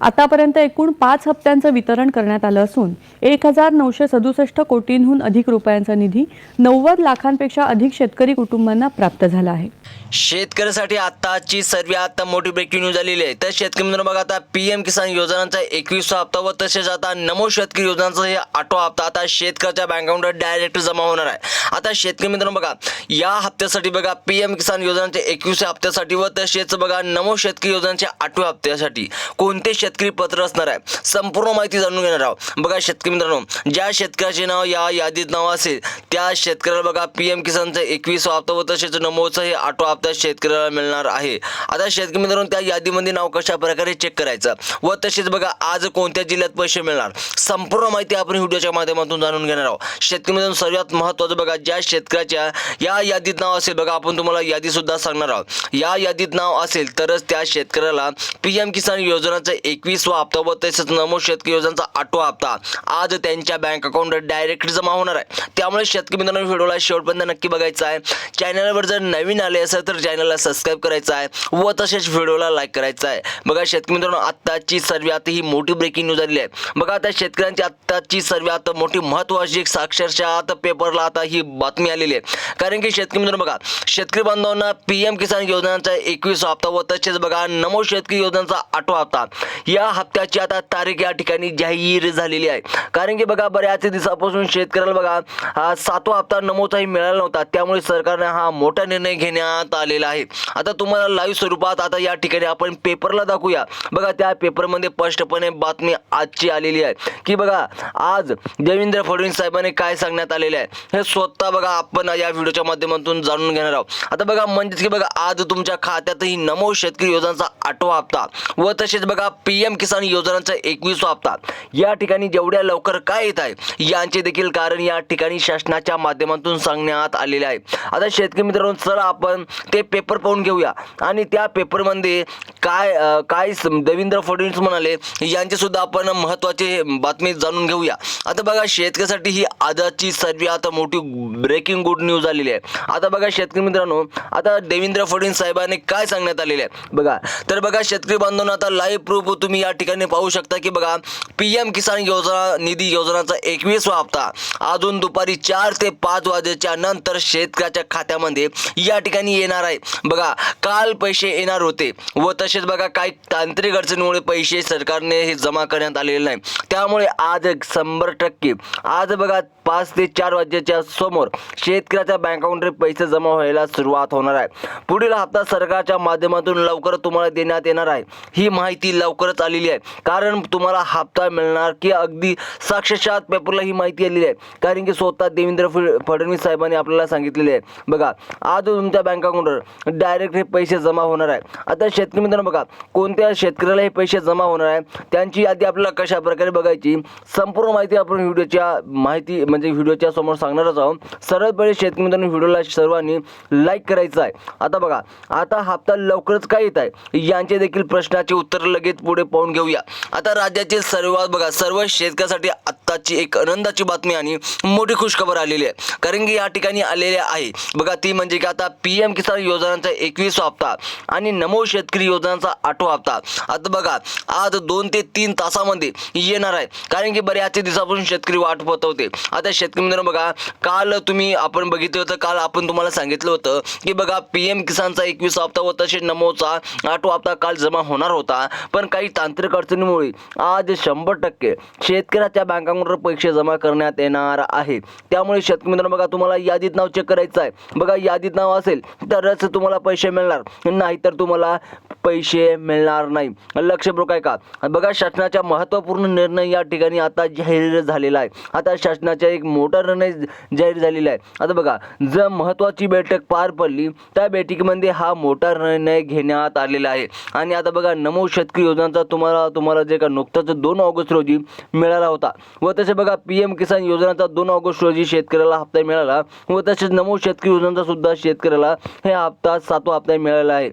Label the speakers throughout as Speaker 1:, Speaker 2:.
Speaker 1: आतापर्यंत एकूण पाच हप्त्यांचं वितरण करण्यात आलं असून एक हजार नऊशे सदुसष्ट कोटींहून अधिक रुपयांचा निधी नव्वद लाखांपेक्षा अधिक शेतकरी कुटुंबांना प्राप्त झाला आहे.
Speaker 2: शेतकऱ्यासाठी आताची सर्वात मोठी ब्रेकिंग न्यूज आलेली आहे. तर शेतकरी मित्रांनो बघा आता पी एम किसान योजनांचा एकवीसवा हप्ता व तसेच आता नमो शेतकरी योजनांचा हे आठवा हप्ता. आता शेतकऱ्याच्या बँक अकाउंटवर डायरेक्ट जमा होणार आहे. आता शेतकरी मित्रांनो बघा या हप्त्यासाठी बघा पी एम किसान योजनांच्या एकवीसव्या हप्त्यासाठी व तसेच बघा नमो शेतकरी योजनांच्या आठव्या हप्त्यासाठी कोणते शेतकरी पत्र असणार आहे. संपूर्ण माहिती जाणून घेणार आहोत. बघा शेतकरी मित्रांनो ज्या शेतकऱ्याचे नाव या यादीत नाव असेल त्या शेतकऱ्याला बघा पी एम किसानचा एकवीस हप्ता व तसेच नमोचं हे आठवा हप्ता शेतकऱ्याला मिळणार आहे. आता शेतकरी मित्रांनो त्या यादीमध्ये नाव कशा प्रकारे चेक करायचं? व तसेच बघा आज कोणत्या जिल्ह्यात पैसे मिळणार? संपूर्ण माहिती आपण व्हिडिओच्या माध्यमातून जाणून घेणार आहोत. शेतकरी मित्रांनो सर्वात महत्त्वाचं बघा ज्या शेतकऱ्याच्या या यादीत नाव असेल बघा आपण तुम्हाला यादी सुद्धा सांगणार आहोत. या यादीत नाव असेल तरच त्या शेतकऱ्याला पी एम किसान योजनाचा एकवीसवा हप्ता व तसेच नमो शेतकरी योजनांचा आठवा हप्ता आज त्यांच्या बँक अकाउंट डायरेक्ट जमा होणार आहे. त्यामुळे शेतकरी मित्रांनो व्हिडिओला शेवटपर्यंत नक्की बघायचा आहे. चॅनलवर जर नवीन आले असेल तर चॅनलला सबस्क्राईब करायचं आहे व तसेच व्हिडिओला लाईक करायचं आहे. बघा शेतकरी मित्रांनो आत्ताची सर्वात ही मोठी ब्रेकिंग न्यूज आलेली आहे. बघा आता शेतकऱ्यांची आत्ताची सर्वात मोठी महत्त्वाची एक आता पेपरला आता ही बातमी आलेली आहे. कारण की शेतकरी मित्रांनो बघा शेतकरी बांधवांना पी एम किसान योजनांचा एकवीस हप्ता व तसेच बघा नमो शेतकरी योजनांचा आठवा हप्ता. या हप्त्याची आता तारीख या ठिकाणी जाहीर झालेली आहे. कारण की बघा बऱ्याच दिवसापासून शेतकऱ्याला बघा सातवा हप्ता नमोचाही मिळाला नव्हता. त्यामुळे सरकारने हा मोठा निर्णय घेण्यात आलेला आहे. आता तुम्हाला लाईव्ह स्वरूपात आता या ठिकाणी आपण पेपरला दाखवूया. बघा त्या पेपरमध्ये स्पष्टपणे बातमी आजची आलेली आहे. की बघा आज देवेंद्र फडणवीस साहेबांनी काय सांगण्यात आलेले आहे? हे स्वतः बघा आपण या व्हिडिओच्या माध्यमातून जाणून घेणार आहोत. आता बघा म्हणजेच की बघा आज तुमच्या खात्यातही नमो शेतकरी योजनांचा आठवा हप्ता व तसेच बघा पी एम किसान योजनांचा एकवीसवा हप्ता. या ठिकाणी जेवढ्या लवकर काय येत आहे यांचे देखील कारण या ठिकाणी शासनाच्या माध्यमातून सांगण्यात आलेले आहे. आता शेतकरी मित्रांनो सर आपण ते पेपर पाहून घेऊया. आणि त्या पेपरमध्ये काय काय देवेंद्र फडणवीस म्हणाले यांचे सुद्धा आपण महत्त्वाचे बातमी जाणून घेऊया. आता बघा शेतकऱ्यासाठी ही आजची सर्वात मोठी ब्रेकिंग गुड न्यूज आलेली आहे. आता बघा शेतकरी मित्रांनो आता देवेंद्र फडणवीस साहेबांनी काय सांगण्यात आलेले आहे? बघा तर बघा शेतकरी बांधवांना आता लाईव्ह प्रूफ तुम्ही या ठिकाणी पाहू शकता की बघा पी एम किसान योजना निधी योजनाचा एकवीसवा हप्ता अजून दुपारी चार ते पाच वाजेच्या नंतर शेतकऱ्याच्या खात्यामध्ये या ठिकाणी येणार आहे. बघा काल पैसे येणार होते व तसेच बघा काही तांत्रिक अडचणीमुळे पैसे सरकारने हे जमा करण्यात आलेले नाही. त्यामुळे आज एक शंभर टक्के आज बघा पाच ते चार वाजेच्या समोर शेतकऱ्याच्या बँक अकाउंटवर पैसे जमा व्हायला सुरुवात होणार आहे. पुढील हप्ता सरकारच्या माध्यमातून लवकर तुम्हाला देण्यात येणार आहे. ही माहिती लवकर लवकरच आलेली आहे. कारण तुम्हाला हप्ता मिळणार की अगदी साक्षात पेपरला ही माहिती आलेली आहे. कारण की स्वतः देवेंद्र फड- फडणवीस साहेबांनी आपल्याला सांगितलेले आहे. बघा आज तुमच्या बँक अकाउंटवर डायरेक्ट हे पैसे जमा होणार आहे. आता शेतकरी मित्रांनो बघा कोणत्या शेतकऱ्याला हे पैसे जमा होणार आहे? त्यांची यादी आपल्याला कशा प्रकारे बघायची? संपूर्ण माहिती आपण व्हिडिओच्या माहिती म्हणजे व्हिडिओच्या समोर सांगणारच आहोत. सरळपणे शेतकरी मित्रांनो व्हिडिओला सर्वांनी लाईक करायचं आहे. आता बघा आता हप्ता लवकरच काय येत आहे? यांचे देखील प्रश्नाचे उत्तर लगेच पुढे पाहून घेऊया. आता राज्यातील सर्व बघा सर्व शेतकऱ्यासाठी आत्ताची एक आनंदाची बातमी आणि मोठी खुशखबर आलेली आहे. कारण की या ठिकाणी आलेले आहे. बघा ती म्हणजे की आता पी एम किसान योजनांचा एकवीस हप्ता आणि नमो शेतकरी योजनांचा आठवा हप्ता. आता बघा आज दोन ते तीन तासामध्ये येणार आहे. कारण की बऱ्याच दिवसापासून शेतकरी वाट पतवते होते. आता शेतकरी मित्रांनो बघा काल तुम्ही आपण बघितलं होतं काल आपण तुम्हाला सांगितलं होतं की बघा पी एम किसानचा एकवीस हप्ता व तसेच नमोचा आठवा हप्ता काल जमा होणार होता. पण काही तांत्रिक अडचणीमुळे आज शंभर टक्के शेतकऱ्याच्या बँकांकडून पैसे जमा करण्यात येणार आहे. त्यामुळे शेतकरी मित्रांनो बघा तुम्हाला यादीत नाव चेक करायचं आहे. बघा यादीत नाव असेल तरच तुम्हाला पैसे मिळणार. नाहीतर तुम्हाला पैसे मिळणार नाही. लक्ष आहे का? बघा शासनाचा महत्त्वपूर्ण निर्णय या ठिकाणी आता जाहीर झालेला आहे. आता शासनाचा एक मोठा निर्णय जाहीर झालेला आहे. आता बघा जर महत्त्वाची बैठक पार पडली त्या बैठकीमध्ये हा मोठा निर्णय घेण्यात आलेला आहे. आणि आता बघा नमो शेतकरी योजनांचा तुम्हाला तुम्हाला जे का नुकताच दोन ऑगस्ट रोजी मिळाला होता. व तसे बघा पी एम किसान योजनाचा दोन ऑगस्ट रोजी शेतकऱ्याला हप्ता मिळाला. व तसेच नमो शेतकरी योजनाचा सुद्धा शेतकऱ्याला हे हप्ता सातवा हप्ता मिळाला आहे.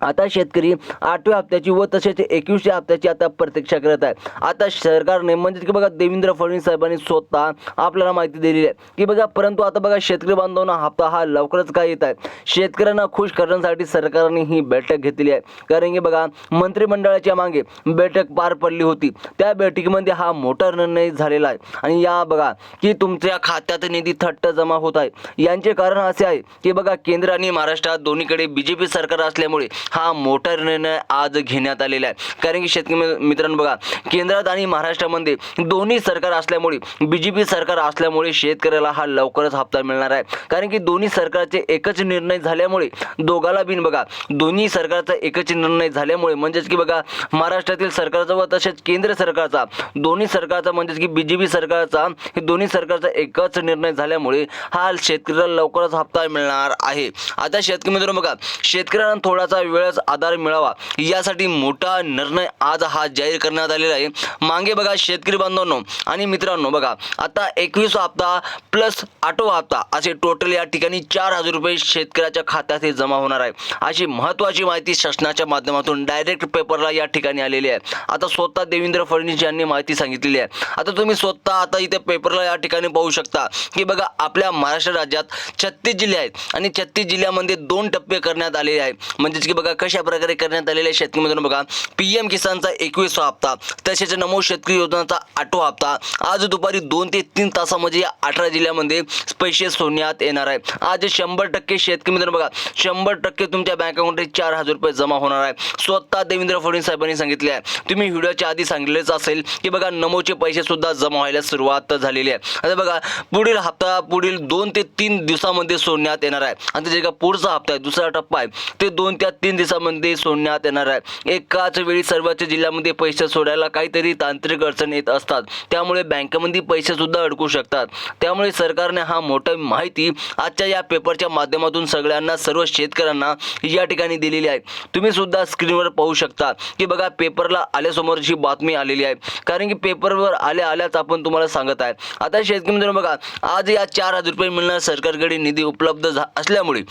Speaker 2: आता शेतकरी आठव्या हप्त्याची व तसेच एकवीसच्या हप्त्याची आता प्रतीक्षा करत आहे. आता सरकारने म्हणजे की बघा देवेंद्र फडणवीस साहेबांनी स्वतः आपल्याला माहिती दिलेली आहे. की बघा परंतु आता बघा शेतकरी बांधवांना हप्ता हा लवकरच काय येत आहे? शेतकऱ्यांना खुश करण्यासाठी सरकारने ही बैठक घेतली आहे. कारण की बघा मंत्रिमंडळाच्या मागे बैठक पार पडली होती. त्या बैठकीमध्ये हा मोठा निर्णय झालेला आहे. आणि या बघा की तुमच्या खात्यात निधी थट्ट जमा होत आहे. यांचे कारण असे आहे की बघा केंद्र आणि महाराष्ट्रात दोन्हीकडे बीजेपी सरकार असल्यामुळे हा मोठा निर्णय आज घेण्यात आलेला आहे. कारण की शेतकरी मित्रांनो बघा केंद्रात आणि महाराष्ट्रामध्ये दोन्ही सरकार असल्यामुळे बी जे पी सरकार असल्यामुळे शेतकऱ्याला हा लवकरच हप्ता मिळणार आहे. कारण की दोन्ही सरकारचे एकच निर्णय झाल्यामुळे दोघाला बिन बघा दोन्ही सरकारचा एकच निर्णय झाल्यामुळे म्हणजेच की बघा महाराष्ट्रातील सरकारचा व तसेच केंद्र सरकारचा दोन्ही सरकारचा म्हणजेच की बी जे पी सरकारचा हे दोन्ही सरकारचा एकच निर्णय झाल्यामुळे हा शेतकऱ्याला लवकरच हप्ता मिळणार आहे. आता शेतकरी मित्रांनो बघा शेतकऱ्यांना थोडासा वेळच आधार मिळावा. यासाठी मोठा निर्णय आज हा जाहीर करण्यात आलेला आहे. मागे बघा शेतकरी बांधवांनो आणि मित्रांनो बघा आता एकवीस हप्ता प्लस आठवा हप्ता असे टोटल या ठिकाणी चार हजार रुपये शेतकऱ्याच्या खात्यात हे जमा होणार आहे. अशी महत्त्वाची माहिती शासनाच्या माध्यमातून डायरेक्ट पेपरला या ठिकाणी आलेली आहे. आता स्वतः देवेंद्र फडणवीस यांनी माहिती सांगितलेली आहे. आता तुम्ही स्वतः आता इथे पेपरला या ठिकाणी पाहू शकता की बघा आपल्या महाराष्ट्र राज्यात छत्तीस जिल्हे आहेत आणि छत्तीस जिल्ह्यामध्ये दोन टप्पे करण्यात आलेले आहे म्हणजेच की बघा कशा प्रकारे करण्यात आलेल्या आहे बघा. पी एम किसानचा एकवीसवा हप्ता तसेच नमो शेतकरी योजनाचा आठवा हप्ता. आज दुपारी दोन ते तीन तासामध्ये या अठरा जिल्ह्यामध्ये पैसे सोडण्यात येणार आहे. आज शंभर टक्के शेतकरी मित्रांनो बघा शंभर टक्के तुमच्या बँक अकाउंटमध्ये चार हजार रुपये जमा होणार आहे. स्वतः देवेंद्र फडणवीस साहेबांनी सांगितले आहे. तुम्ही व्हिडिओच्या आधी सांगितलेच असेल की बघा नमोचे पैसे सुद्धा जमा व्हायला सुरुवात झालेली आहे. आता बघा पुढील हप्ता पुढील दोन ते तीन दिवसामध्ये सोडण्यात येणार आहे. आणि जे का पुढचा हप्ता आहे दुसरा टप्पा आहे. ते दोन त्या तीन दिवसामध्ये सोडण्यात येणार आहे. एकाच वेळी सर्वच जिल्ह्यामध्ये पैसे सोडायला काहीतरी तांत्रिक अडचण येत असतात. त्यामुळे बँकेमध्ये पैसे सुद्धा अडकू शकतात. त्यामुळे सरकारने हा मोठा माहिती आजच्या या पेपरच्या माध्यमातून सगळ्यांना सर्व शेतकऱ्यांना या ठिकाणी दिलेली आहे. तुम्ही सुद्धा स्क्रीनवर पाहू शकता की बघा पेपरला आल्यासमोर जी बातमी आलेली आहे. कारण की पेपरवर आल्या आल्याच आपण तुम्हाला सांगत आहे. आता शेतकरी मित्रांनो बघा आज या चार हजार रुपये मिळणार सरकारकडे निधी उपलब्ध झा असल्यामुळे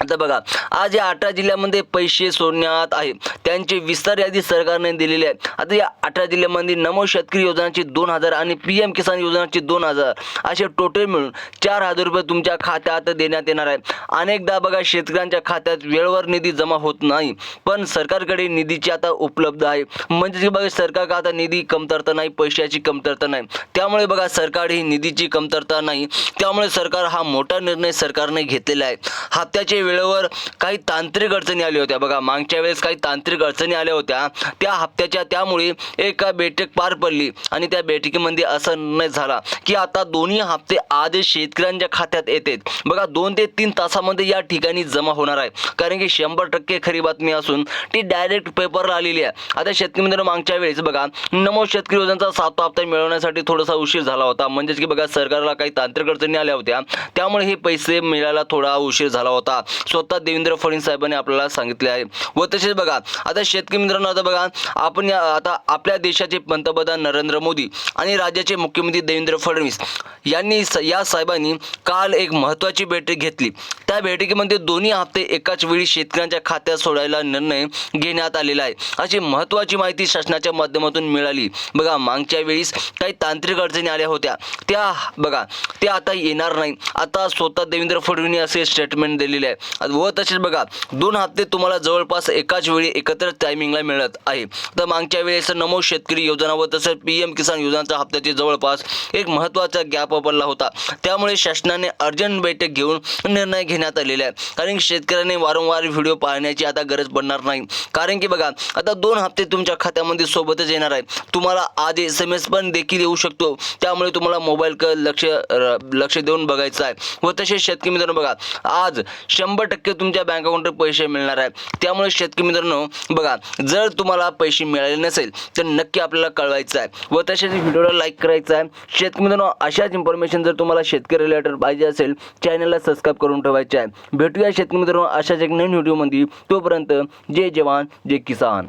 Speaker 2: आता बघा आज या अठरा जिल्ह्यामध्ये पैसे सोडण्यात आहे. त्यांची विस्तार यादी सरकारने दिलेली आहे. आता या अठरा जिल्ह्यामध्ये नमो शेतकरी योजनाची दोन हजार आणि पी एम किसान योजनाची दोन हजार असे टोटल मिळून चार हजार रुपये तुमच्या खात्यात देण्यात येणार आहे. अनेकदा बघा शेतकऱ्यांच्या खात्यात वेळेवर निधी जमा होत नाही पण सरकारकडे निधीची आता उपलब्ध आहे. म्हणजेच की बघा सरकार आता निधी कमतरता नाही पैशाची कमतरता नाही. त्यामुळे बघा सरकार ही निधीची कमतरता नाही. त्यामुळे सरकार हा मोठा निर्णय सरकारने घेतलेला आहे. हप्त्याचे वेळेवर काही तांत्रिक अडचणी आल्या होत्या. बघा मागच्या वेळेस काही तांत्रिक अडचणी आल्या होत्या. त्या हप्त्याच्या त्यामुळे एका बैठक पार पडली आणि त्या बैठकीमध्ये असा निर्णय झाला की आता दोन्ही हप्ते आधी शेतकऱ्यांच्या खात्यात येतात. बघा दोन ते तीन तासामध्ये या ठिकाणी जमा होणार आहे. कारण की शंभर टक्के खरी बातमी असून ती डायरेक्ट पेपरला आलेली आहे. आता शेतकरी मित्रांनो मागच्या वेळेस बघा नमो शेतकरी योजनेचा सातवा हप्ता मिळवण्यासाठी थोडासा उशीर झाला होता. म्हणजेच की बघा सरकारला काही तांत्रिक अडचणी आल्या होत्या. त्यामुळे हे पैसे मिळायला थोडा उशीर झाला होता. स्वतः देवेंद्र फडणवीस साहेबांनी आपल्याला सांगितले आहे. व तसेच बघा आता शेतकरी मित्रांनो आता बघा आपण या आता आपल्या देशाचे पंतप्रधान नरेंद्र मोदी आणि राज्याचे मुख्यमंत्री देवेंद्र फडणवीस यांनी या साहेबांनी काल एक महत्त्वाची बैठक घेतली. त्या बैठकीमध्ये दोन्ही हप्ते एकाच वेळी शेतकऱ्यांच्या खात्यात सोडायला निर्णय घेण्यात आलेला आहे. अशी महत्त्वाची माहिती शासनाच्या माध्यमातून मिळाली. बघा मागच्या वेळेस काही तांत्रिक अडचणी आल्या होत्या. त्या बघा त्या आता येणार नाही. आता स्वतः देवेंद्र फडणवीस असे स्टेटमेंट दिलेले आहे व तसेच बघा दोन हप्ते तुम्हाला जवळपास एकाच वेळी एकत्र टायमिंगला मिळत आहे. तर मागच्या वेळेस नमो शेतकरी योजना व तसेच पी एम किसान योजनाच्या हप्त्याचे जवळपास एक महत्त्वाचा गॅप पडला होता. त्यामुळे शासनाने अर्जंट बैठक घेऊन निर्णय घेण्यात आलेला आहे कारण की शेतकऱ्यांनी वारंवार व्हिडिओ पाहण्याची आता गरज पडणार नाही. कारण की बघा आता दोन हप्ते तुमच्या खात्यामध्ये सोबतच येणार आहे तुम्हाला आज एस एम एस पण देखील येऊ शकतो. त्यामुळे तुम्हाला मोबाईल क लक्ष लक्ष देऊन बघायचं आहे. व तसेच शेतकरी मित्रांनो बघा आज शंभर टक्के तुमच्या बँक अकाउंटवर पैसे मिळणार आहे त्यामुळे शेतकरी मित्रांनो बघा जर तुम्हाला पैसे मिळाले नसेल तर नक्की आपल्याला कळवायचं आहे. व तसेच व्हिडिओला लाईक करायचं आहे. शेतकरी मित्रांनो अशाच इन्फॉर्मेशन जर तुम्हाला शेतकरी रिलेटेड पाहिजे असेल चॅनलला सबस्क्राईब करून ठेवायचं आहे भेटूया शेतकरी मित्रांनो अशाच एक नवीन व्हिडिओमध्ये तोपर्यंत जय जवान जय किसान.